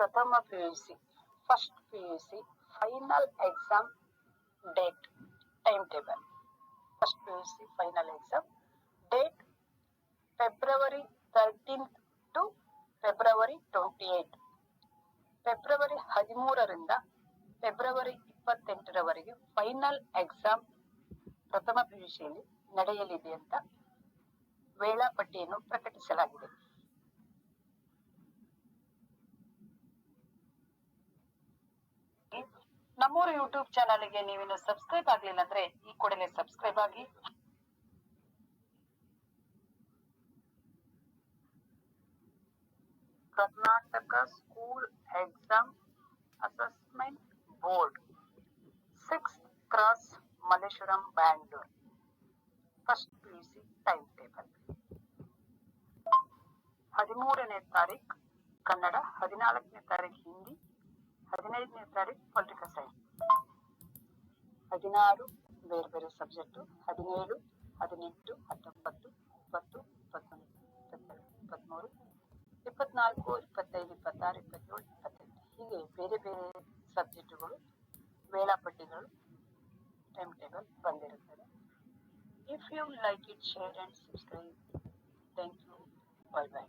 ಪ್ರಥಮ PUC first PUC final exam date time table first PUC final exam date February thirteenth to February twenty eight February ಹದಿಮೂರರಿಂದ February ಇಪ್ಪತ್ತೆಂಟರವರೆಗೆ final exam ಪ್ರಥಮ ಪಿಯುಸಿಯಲ್ಲಿ ನಡೆಯಲಿದೆ ಅಂತ ವೇಳಾಪಟ್ಟಿಯನ್ನು ಪ್ರಕಟಿಸಲಾಗಿದೆ. ನಮ್ಮೂರು ಯೂಟ್ಯೂಬ್ ಚಾನಲ್ಗೆ ನೀವಿನ್ನು ಸಬ್ಸ್ಕ್ರೈಬ್ ಆಗ್ಲಿಲ್ಲ ಅಂದ್ರೆ ಈ ಕೂಡಲೇ ಸಬ್ಸ್ಕ್ರೈಬ್ ಆಗಿ. Karnataka school exam assessment board six cross Malleshwaram Bangalore first PUC time table ಹದಿಮೂರನೇ ತಾರೀಕು ಕನ್ನಡ, ಹದಿನಾಲ್ಕನೇ ತಾರೀಕು ಹಿಂದಿ. ಹದಿನೈದನೇ ತಾರೀಕು ಪೊಲಿಟಿಕಲ್ ಸೈನ್ಸ್ ಹದಿನಾರು, ಬೇರೆ ಬೇರೆ ಸಬ್ಜೆಕ್ಟು ಹದಿನೇಳು, ಹದಿನೆಂಟು, ಹತ್ತೊಂಬತ್ತು, ಇಪ್ಪತ್ತು, ಇಪ್ಪತ್ತೊಂದು, ಇಪ್ಪತ್ತೆರಡು ಇಪ್ಪತ್ತ್ಮೂರು ಇಪ್ಪತ್ನಾಲ್ಕು, ಇಪ್ಪತ್ತೈದು, ಇಪ್ಪತ್ತಾರು, ಇಪ್ಪತ್ತೇಳು, ಇಪ್ಪತ್ತೆಂಟು. ಹೀಗೆ ಬೇರೆ ಬೇರೆ ಸಬ್ಜೆಕ್ಟುಗಳು ವೇಳಾಪಟ್ಟಿಗಳು ಟೈಮ್ ಟೇಬಲ್ ಬಂದಿರುತ್ತದೆ. If you like it share and subscribe thank you bye bye